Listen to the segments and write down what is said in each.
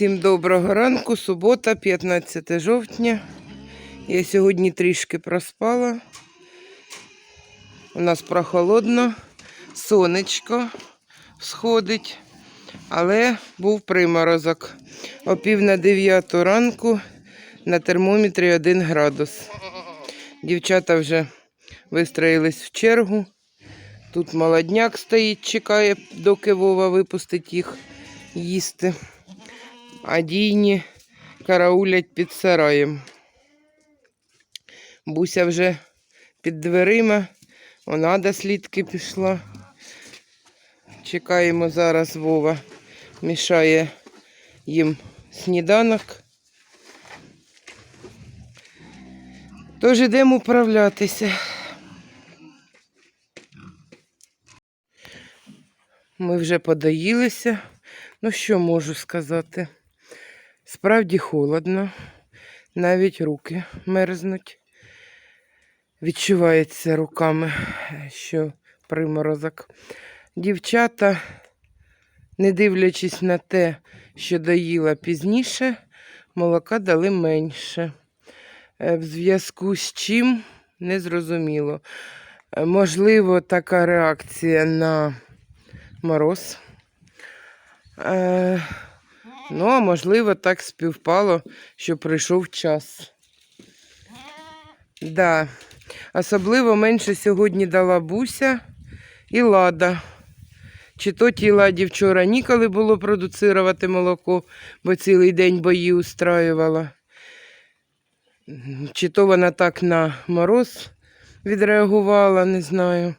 Всім доброго ранку, субота, 15 жовтня. Я сьогодні трішки проспала. У нас прохолодно, сонечко сходить, але був приморозок. О пів на дев'яту ранку на термометрі 1 градус. Дівчата вже вистроїлись в чергу. Тут молодняк стоїть, чекає, доки Вова випустить їх їсти. А дійні караулять під сараєм. Буся вже під дверима, вона до слідки пішла. Чекаємо зараз Вова. Мішає їм сніданок. Тож ідемо управлятися. Ми вже подоїлися. Ну, що можу сказати? Справді холодно, навіть руки мерзнуть. Відчувається руками, що приморозок. Дівчата, не дивлячись на те, що доїла пізніше, молока дали менше. Е, В зв'язку з чим не зрозуміло. Е, Можливо, така реакція на мороз. Ну, а можливо, так співпало, що прийшов час. Да. Особливо менше сьогодні дала Буся і Лада. Чи то тій ладі вчора ніколи було продуцирувати молоко, бо цілий день бої устраювала. Чи то вона так на мороз відреагувала, не знаю.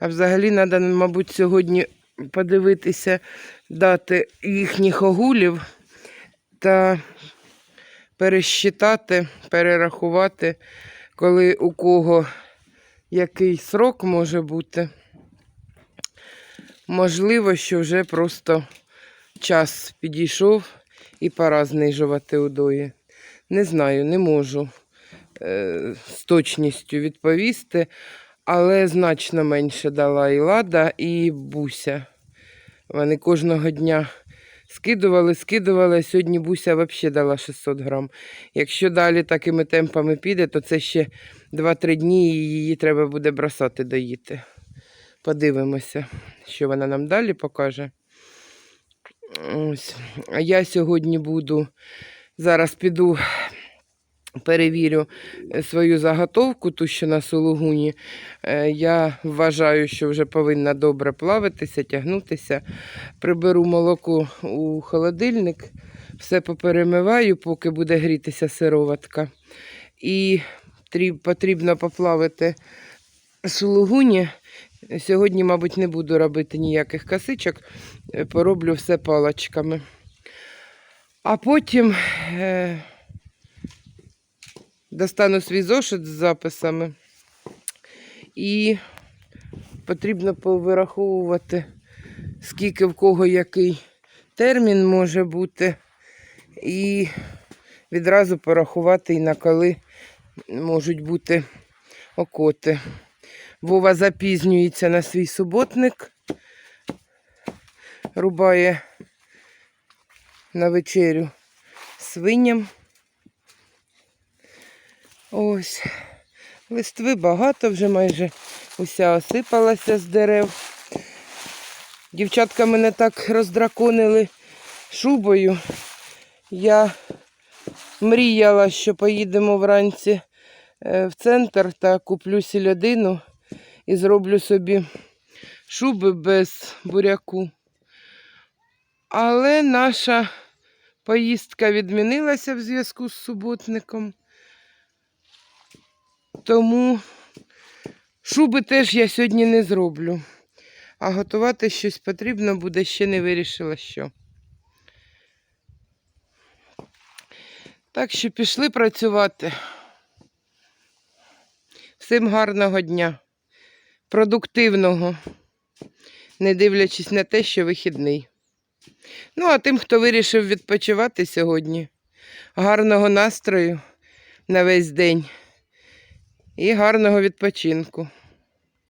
А взагалі треба, мабуть, сьогодні подивитися дати їхніх огулів та пересчитати, перерахувати, коли у кого який срок може бути. Можливо, що вже просто час підійшов і пора знижувати удої. Не знаю, не можу е, з точністю відповісти, але значно менше дала і Лада, і Буся. Вони кожного дня скидували, скидували. Сьогодні Буся взагалі дала 600 грам. Якщо далі такими темпами піде, то це ще 2-3 дні і її треба буде бросати доїти. Подивимося, що вона нам далі покаже. Ось. А я сьогодні буду, зараз піду, перевірю е, свою заготовку, ту, що на сулугуні. Е, Я вважаю, що вже повинна добре плавитися, тягнутися. Приберу молоко у холодильник, все поперемиваю, поки буде грітися сироватка. І потрібно поплавити сулугуні. Сьогодні, мабуть, не буду робити ніяких косичок, е, пороблю все палочками. А потім достану свій зошит з записами і потрібно повираховувати, скільки в кого який термін може бути, і відразу порахувати і на коли можуть бути окоти. Вова запізнюється на свій суботник, рубає на вечерю свиням. Ось. Листви багато, вже майже уся осипалася з дерев. Дівчатка мене так роздраконили шубою. Я мріяла, що поїдемо вранці е, в центр та куплю сільодину і зроблю собі шуби без буряку. Але наша поїздка відмінилася в зв'язку з суботником. Тому шуби теж я сьогодні не зроблю. А готувати щось потрібно буде, ще не вирішила що. Так що пішли працювати. Всім гарного дня, продуктивного, не дивлячись на те, що вихідний. Ну, а тим, хто вирішив відпочивати сьогодні, гарного настрою на весь день і гарного відпочинку.